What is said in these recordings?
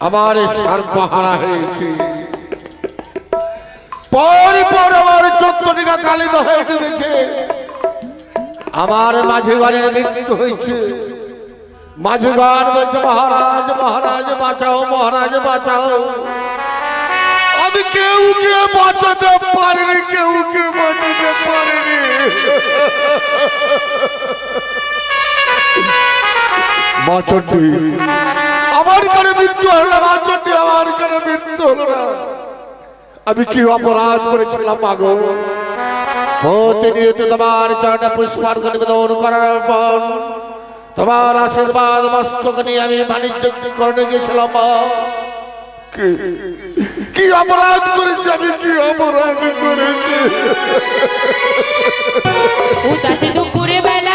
আমার সর্বহারা হয়েছে। পর পর আমার চত্বরিকা কালিত হয়ে ডুবেছে আমার মাঝে ঘরের মৃত্যু হয়েছে। মাঝে ঘর বলছে মহারাজ মহারাজ, বাঁচাও মহারাজ, বাঁচাও। আমি কেউ কে বাঁচাতে পারিনি, কেউ কে বাঁচাতে পারিনি। আমার মৃত্যু হলো না আমার মৃত্যু হলো না। আমি কি অপরাধ করেছিলাম, মাগো? প্রতিনিয়ত তোমার চরণে পুষ্পার্ঘ নিবেদন করার পর তোমার আশীর্বাদ মস্তক নিয়ে আমি বাণিজ্য করতে গেছিলাম কি? অপরাধ করেছি, আমি কি অপরাধ করেছি? দুপুরে বেলা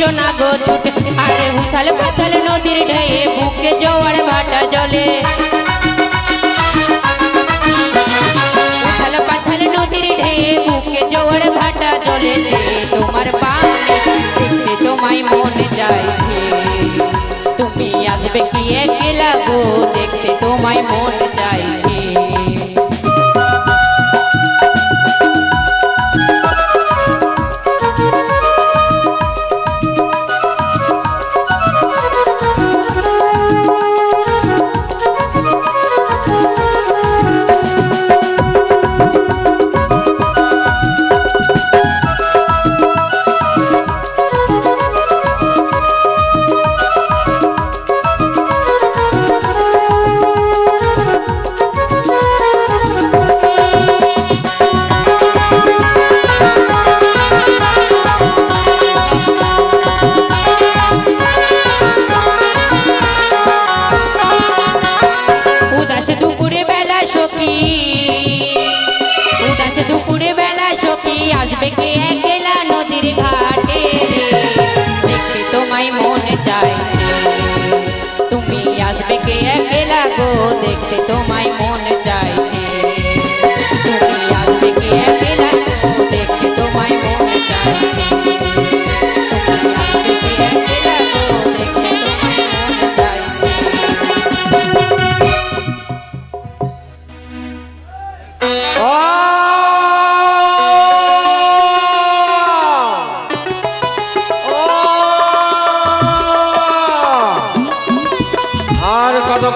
তোমায় না গো ছুটে আরে উথাল পাথাল নদীর ঢেয়ে, বুকে জোয়ার ভাটা জলে। উথাল পাথাল নদীর ঢেয়ে, বুকে জোয়ার ভাটা জলে তোমার পানে, দেখতে তোমায় মনে চাইছে তুমি আসবে কি একলা গো, দেখতে তোমায় মন চাইছে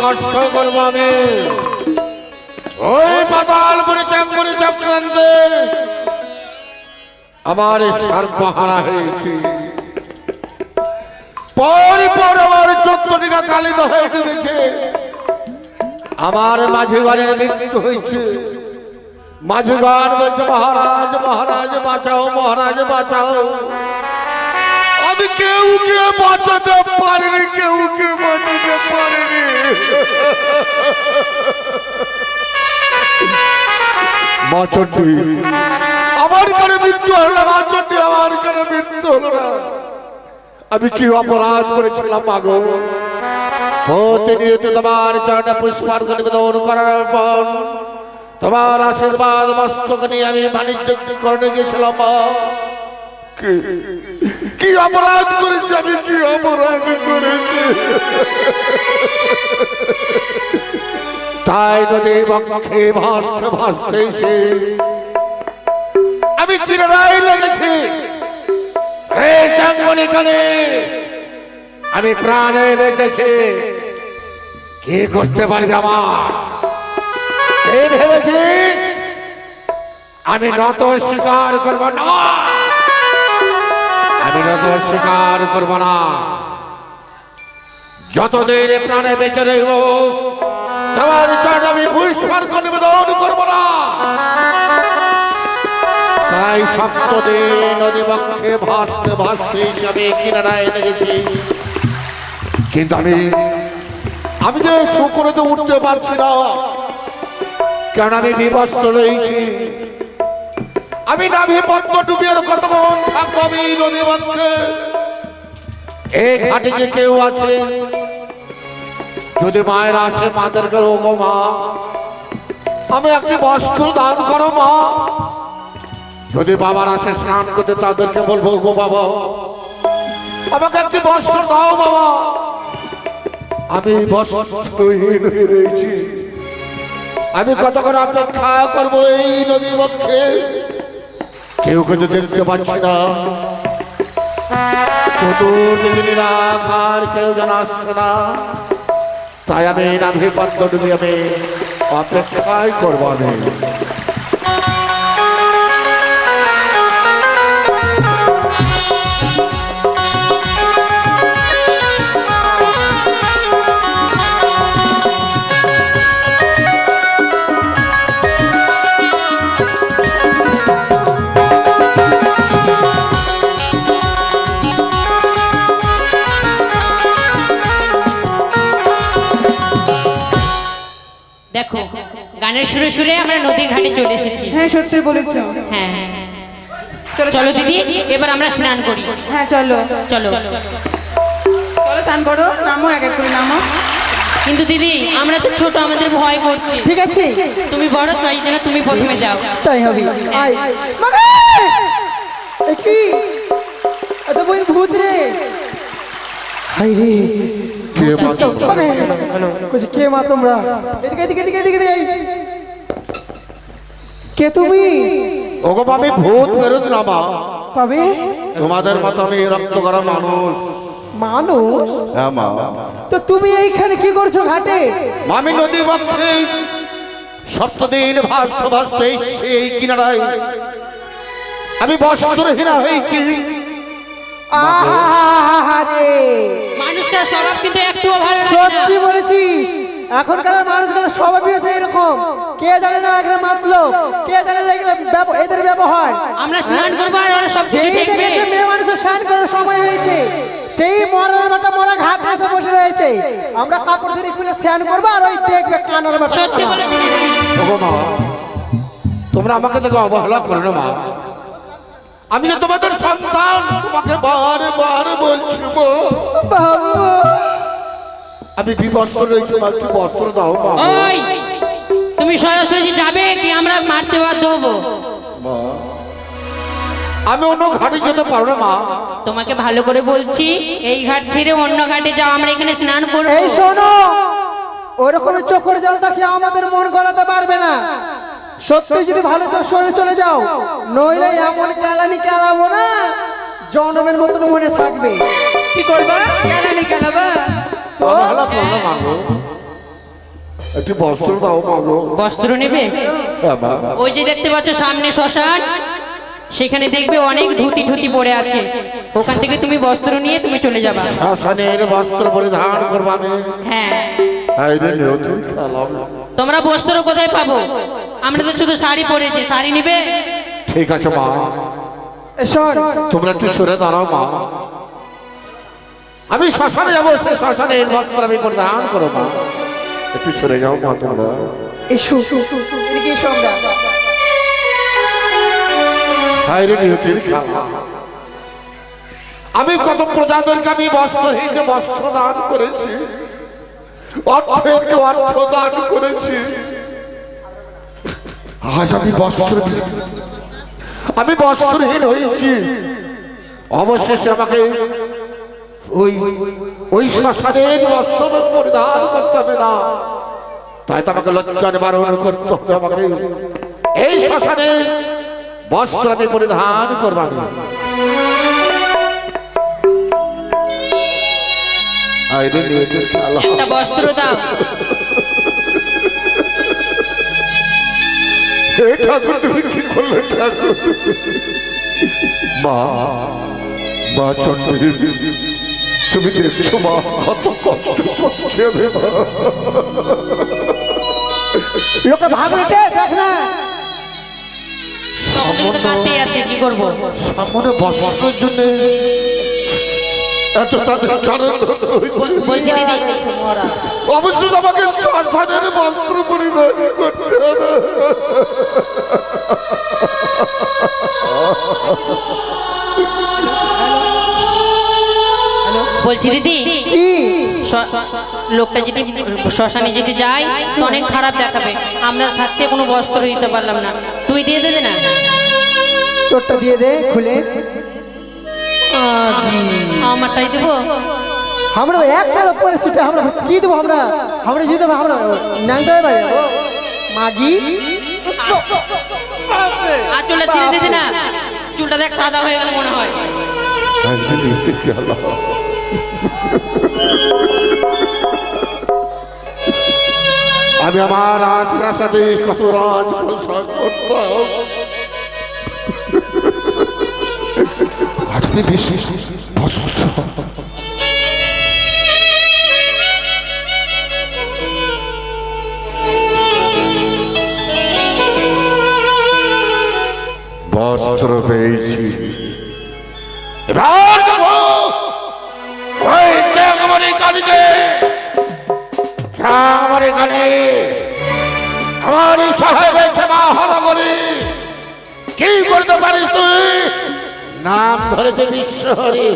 কষ্ট করব আমি। ওই পাতাল পরিচাপ কান্দে। আমার সর্বহারা হয়েছে। পর পর আমার চত্বরিকা কালিত হয়ে ডুবেছে আমার মাঝে ঘরের মৃত্যু হয়েছে। মাঝে ঘর বলছে, মহারাজ মহারাজ, বাঁচাও মহারাজ, বাঁচাও। আমি কেউ বাঁচাতে পারিনি, কেউ কে বাঁচাতে পারিনি। আমার কেন মৃত্যু হলো না বাঁচটি আমার কেন মৃত্যু হলো না। আমি কি অপরাধ করেছিলাম মাগো তোমার চরণে পুষ্পার্ঘ নিবেদন করার পর তোমার আশীর্বাদ, মস্তক নিয়ে আমি বাণিজ্য করতে গেছিলাম মা। কি- অপরাধ করেছি? আমি কি অপরাধ করেছি? তাই নদী বক্ষে ভাসতে ভাসতে এসে আমি কিনারায় লেগেছি। হে চাঙ্গনি কানে, আমি প্রাণে বেঁচেছি। কি করতে পারি আমার এই ভেবেছিস? আমি নত স্বীকার করব না। নত স্বীকার করব না। যতদিন এ প্রাণে বেঁচে রইব তোমার চট আমি পুষ্পার্ক নিবেদন করব না। তাই সপ্তদিন নদী বক্ষে ভাসতে ভাসতে হিসাবে কিনারায় লেগেছি। কিন্তু আমি আমি যে শুকুরে তো উঠতে পারছি না, কারণ আমি বিবস্ত রয়েছি। আমি নাভি পদ্ম ডুবিয়ে কতক্ষণ থাকব আমি নদী বক্ষে এই ঘাটে যে কেউ আছে? যদি মায়ের আসে মাদেরকে ওগো মা। আমি একটি বস্ত্র দান করো মা। যদি বাবার আসে, স্নান করতে তাদেরকে বলব, গো বাবা, আমাকে একটি বস্ত্র দাও বাবা। আমি বস্ত্রহীন হয়ে রয়েছি। আমি কতক্ষণ অপেক্ষা করব এই নদী পক্ষে কেউ কিছু দেখতে পাচ্ছি না। তাই আমি নাভি পাত্র আমি অপেক্ষাই করব আমি। গানের সুরে সুরে আমরা নদীর ঘাটে চলে এসেছি। হ্যাঁ সত্যি বলেছ। হ্যাঁ চলো দিদি এবার আমরা স্নান করি। হ্যাঁ চলো। চলো। চলো স্নান করো। নামো এক এক করে নামো। কিন্তু দিদি আমরা তো ছোট আমাদের ভয় করছে। ঠিক আছে। তুমি বড় তাই জন্য তুমি প্রথমে যাও। তাই হবে। আয়। মাগে! কি? এত বই ভূত রে। হাই রে কে? মাগে কইছি কে মা তোমরা? এদিকে এদিকে এদিকে এদিকে। কে তুমি? ওগো আমি ভূত ফেরত না মা তবে তোমাদের মতো আমি রক্ত করা মানুষ। মানুষ? হ্যাঁ মা। তো তুমি এইখানে কি করছ ঘাটে? আমি নদী বক্ষে সপ্তদিন ভাসতে ভাসতে সেই কিনারায়। আমি বস্ত্রহীনা হয়েছি। আহারে মানুষটার স্বভাব কিন্তু একটুও ভালো সত্যি বলেছিস? এখনকার মানুষগুলো স্বভাবই হচ্ছে এরকম। কে জানে না এখানে মাতলো কে জানে না এখানে এদের ব্যবহার? আমরা স্নান করব আর ওরা সব দেখবে দেখেছে মেয়ে মানুষের স্নান করার সময় হয়েছে সেই মরার বাটা মরা ঘাট এসে বসে রয়েছে। আমরা কাপড় ধরে খুলে স্নান করব আর ওই দেখবে কানার বাটা সত্যি বলে ওগো মা তোমরা আমাকে দেখো অবহেলা করো না মা। আমি যে তোমাদের সন্তান তোমাকে বারে বারে বলছি বাবা আমি বিবস্ত্র রয়েছি মা একটু বস্ত্র দাও মা। ওই তুমি সরাসরি যাবে কি আমরা মারতে বাধ্য হব? আমি অন্য ঘাটে যেতে পারব না মা। তোমাকে ভালো করে বলছি এই ঘাট ছেড়ে অন্য ঘাটে যাও আমরা এখানে স্নান করব। এই শোনো ওরকম চোখের জল দেখে আমাদের মন গলাতে পারবে না। সত্যি যদি ভালো চোখ সরে চলে যাও নইলে এমন কেলানি কেলাবো না জনমের মতন মনে থাকবে। কি করবা? কেলানি কেলাবা? অবহেলা মা বস্ত্র দাও মা গো বস্ত্র নেবে? হ্যাঁ ওই যে দেখতে পাচ্ছ সামনে শ্মশান সেখানে দেখবে অনেক ধুতি ঠুতি পড়ে আছে। ওখান থেকে তুমি বস্ত্র নিয়ে তুমি চলে যাবা। শাসনের বস্ত্র পরিধান করব আমি হ্যাঁ। খেলাম তোমরা বস্ত্র কোথায় পাবো? আমরা তো শুধু শাড়ি পরেছি শাড়ি নিবে? ঠিক আছে মা। তোমরা একটু সরে দাঁড়াও মা। আমি শ্মশানে যাব সে শ্মশানে বস্ত্র আমি পরিধান করো মা। একটু সরে যাও মা তোমরা। এসো। এদিকে এসো আমরা। হায় রে নিয়তির খেলা। আমি কত প্রজাদেরকে আমি বস্ত্রহীনকে বস্ত্র দান করেছি অর্থহীনকে অর্থ দান করেছি। আজ আমি বস্ত্র আমি বস্ত্রহীন হয়েছি। অবশেষে আমাকে ওই ওই শ্মশানের বস্ত্র পরিধান করতে হবে না। তাই তো আমাকে লজ্জার বারণ করতে হবে আমাকে। এই শ্মশানে বস্ত্র আমি পরিধান করব বস্ত্র দাও। ঠাকুর তুমি কি করলে ঠাকুর? মা মা তুমি দেখছ মা কত কষ্ট করছে লোকে ভাবলে দেখ না। সামনে বস্ত্রের জন্য এত তাদের কারণ অবশ্যই আমাকে শ্মশানের বস্ত্র পরিধান করতে হবে। বলছি দিদি কি? লোকটা যদি শ্মশানে যদি যায় তো অনেক খারাপ দেখাবে। আমরা থাকতে কোনো বস্ত্র দিতে পারলাম না। তুই দিয়ে দে না। তোরটা দিয়ে দে খুলে। আমারটাই দেবো। আমরা তো একটা পরে সেটা আমরা কি দেবো আমরা? আমরা যদি দেবো আমরা ন্যাংটাই বাড়ি যাব। মাগি? আর চুলটা ছিঁড়ে দিদি না। চুলটা দেখ সাদা হয়ে গেল মনে হয়। আমি আমার রাজপ্রাসাদে কত রাজ পোশাক করতাম। আজকে বেশি বসন্ত বস্ত্র পেয়েছি। এবার কালীকে আমার এখানে আমার সহায় রয়েছে মা হরগরি কি করতে পারিস তুই নাম ধরেছে বিশ্ব হরি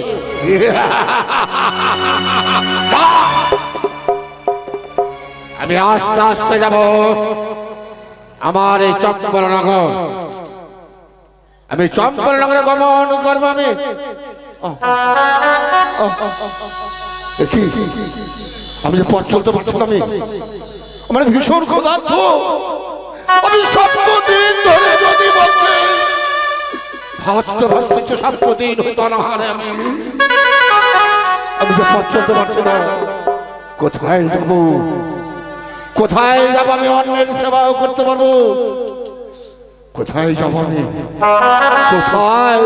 আমি আস্তে আস্তে যাব আমার এই চম্পলনগর আমি চম্পলনগরে গমন করব আমি কি আমি যে পথ চলতে পারছি না আমি। আমার ভীষণ ক্ষুধার্থ আমি সপ্তদিন ধরে যদি বলছি ভাসতে ভাসতে সপ্তদিন হতো না হারে আমি। আমি যে পথ চলতে পারছি না। কোথায় যাব? কোথায় যাব আমি? অন্যের সেবাও করতে পারব। কোথায় যাব আমি? কোথায়!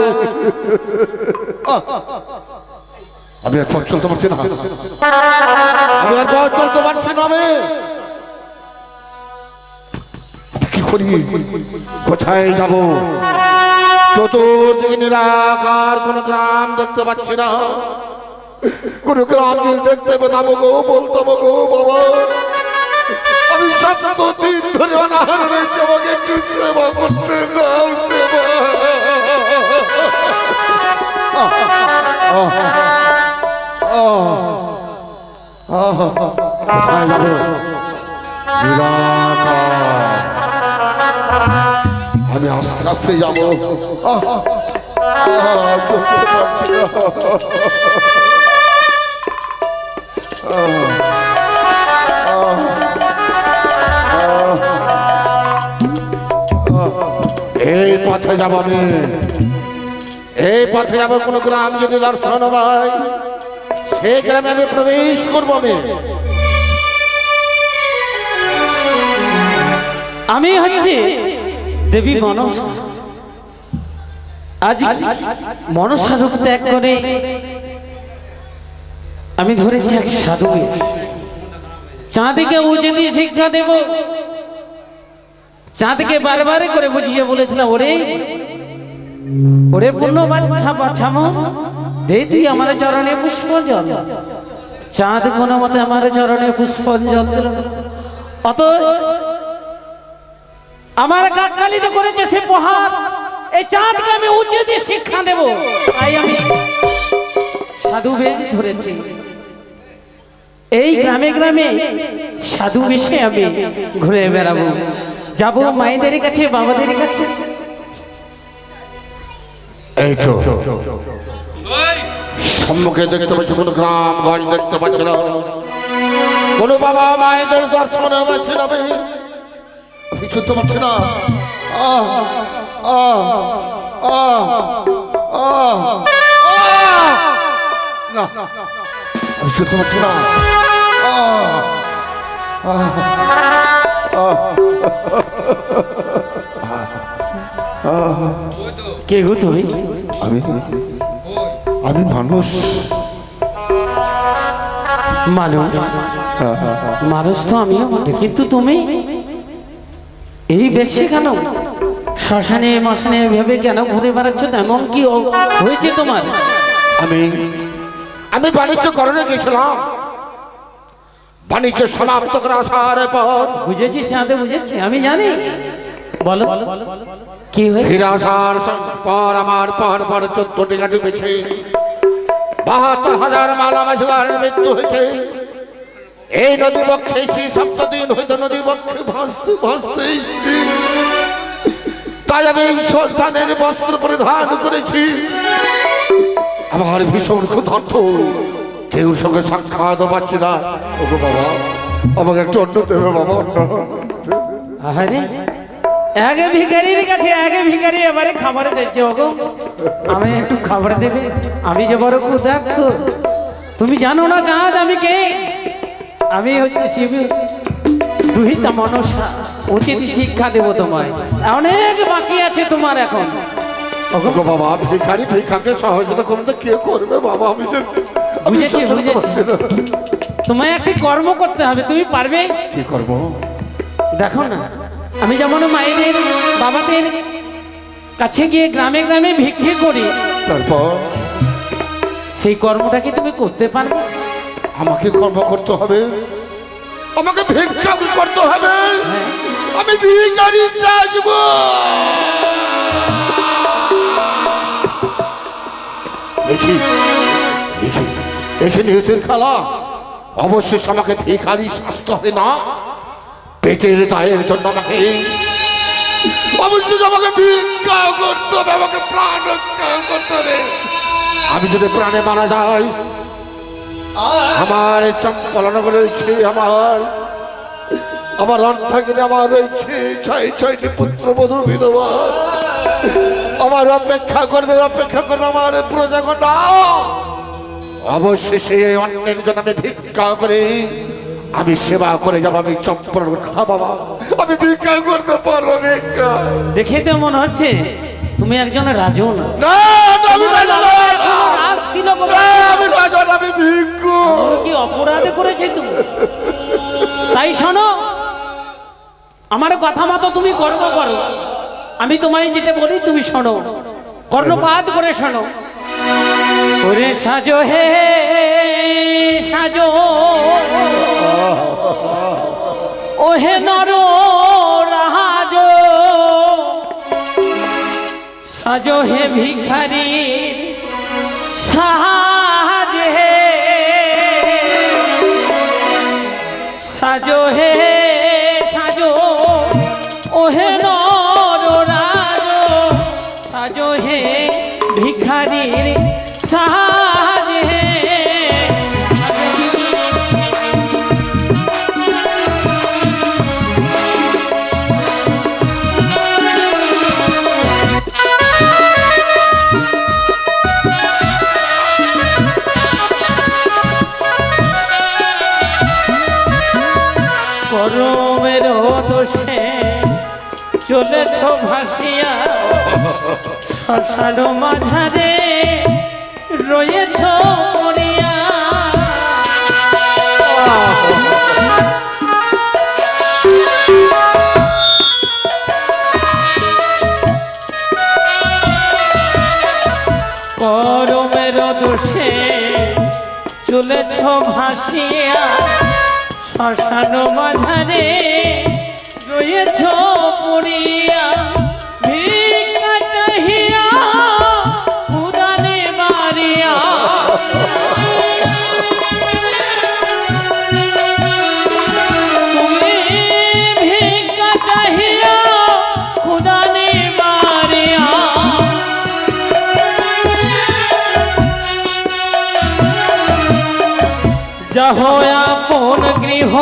আমি আর পথ চলতে পারছি না। আমি আর পথ চলতে পারছি না আমি। কি করি? কোথায় যাব? চতুর্দিকে নিরাকার, কোন গ্রাম দেখতে পাচ্ছি না। কোন গ্রাম দেখতে পেতাম গো বলতাম গো, বাবা। আমি সপ্তাহ দিন ধরে অনাহার রয়েছে একটু সেবা করতে দাও, সেবা। আমি আস্তে আস্তে যাব। এই পথে যাব আমি। এই পথে যাব কোন গ্রাম যদি দর্শন হয়। গ্রামে আমি প্রবেশ আমি। আমি দেবী মনস। আজ মনসা রূপ ত্যাগ করে আমি ধরেছি এক সাধু। চাঁদিকে উঁচে দিয়ে শিক্ষা দেব, চাঁদকে বারবারে করে বুঝিয়ে বলেছিলাম, ওরে ওরে পূর্ণ বাচ্চা বাচ্চাম দে তুই আমার চরণে পুষ্পজল চাঁদ কোনো মতে আমার চরণে পুষ্পজল দিল অত আমার কাকালিতে করেছে সে প্রহার। এই চাঁদকে আমি উঁচে দিয়ে শিক্ষা দেব। তাই আমি সাধু বেশ ধরেছি। এই গ্রামে গ্রামে সাধু বেশে আমি ঘুরে বেড়াবো। যাব মায়েদের কাছে, বাবাদের কাছে। এই তো। সম্মুখে দেখতে পাচ্ছি কোন গ্রাম গঞ্জ দেখতে পাচ্ছি না। কোনো বাবা মায়েদের দর্শনে পাচ্ছি না আমি আমি শুনতে পাচ্ছি না। আহ আহ আহ আহ আহ! না আমি শুনতে পাচ্ছি না। কে গো তুমি? আমি? আমি মানুষ। মানুষ? মানুষ তো আমিও কিন্তু তুমি? এই বেশি কেন? শ্মশানে মশানে ভেবে কেন ঘুরে বেড়াচ্ছ? তেমন কি হয়েছে তোমার? আমি আমি বাণিজ্য করণে গেছিলাম বাণিজ্য সমাপ্ত করে আসার পর বুঝেছি চাঁদে বুঝেছি আমি জানি। বলো কি হয়েছে? ফিরে আসার পর আমার পর পর চোদ্দটি গাড়ি বেছে বাহাত্তর হাজার মালা মাঝগার মৃত্যু হয়েছে। এই নদী বক্ষে এসে সপ্তদিন হইতে নদী বক্ষে ভাসতে ভাসতে এসছি। তাই আমি শ্মশানের বস্ত্র পরিধান করেছি। আমার ভীষণ ক্ষুধার্থ কেউ সঙ্গে সাক্ষাৎ পাচ্ছি না। ওগো বাবা, আমাকে একটু অন্য দেবে বাবা অন্য আরে আগে ভিখারির কাছে আগে ভিখারি এবারে খাবার দিচ্ছে ওগো। আমি একটু খাবার দেবে আমি যে বড় ক্ষুধার্ত। তুমি জানো না চাঁদ আমি কে? আমি হচ্ছে শিবি দুহিতা মনসা উচিত শিক্ষা দেব তোমায়। অনেক বাকি আছে তোমার এখন। ওগো, বাবা ভিখারি ভিখাকে সহযোগিতা তো কে করবে বাবা আমি তো বুঝেছি, বুঝেছি। তোমায় একটি কর্ম করতে হবে তুমি পারবে? কি করব? দেখো না আমি যেমন মায়েদের বাবাদের কাছে গিয়ে গ্রামে গ্রামে ভিক্ষে করি তারপর? সেই কর্মটা কি তুমি করতে পারবে? আমাকে কর্ম করতে হবে। আমাকে ভিক্ষা করতে হবে। আমি ভিখারি সাজব। দেখি দেখি দেখি নিহতের খেলা। অবশ্যই আমাকে ভিখারি সাজতে হবে না? পেটের দায়ের জন্য আমাকে অবশ্যই আমাকে ভিক্ষা করতে হবে, আমাকে প্রাণ রক্ষা করতে হবে। আমি যদি প্রাণে মারা যাই, আমার চম্পলন রয়েছে আমার আমার অর্থাগিনে আমার রয়েছে ছয় ছয়টি পুত্র বধূ বিধবা, আমার অপেক্ষা করবে অপেক্ষা করবে আমার প্রজাগণ। অবশেষে অন্যের জন্য আমি ভিক্ষা করে। আমি সেবা করে যাব আমি চম্পল খাবাবা আমি ভিক্ষা করতে পারব ভিক্ষা। দেখে তো মনে হচ্ছে তুমি একজন রাজু না। আমি রাজা না, না। রাজ তিলক না, আমি রাজা আমি ভিক্ষু। কি অপরাধ করেছে তুমি? তাই শোনো আমার কথা মতো তুমি কর্ম করো। আমি তোমায় যেটা বলি তুমি শোনো। কর্ণপাত করে শোনো। ওরে সাজো হে সাজো। ও হে নর রাজ সাজো হে ভিখারি সাজ হে। সাজো হে, সাজো, ওহে নর রাজ। সাজো হে ভিখারির সাজ শ্মশান মাঝারে রয়েছ মরিয়া করমের দোষে চলেছ ভাসিয়া। শ্মশান মাঝারে রয়েছ পড়িয়া। রহ আপন গৃহ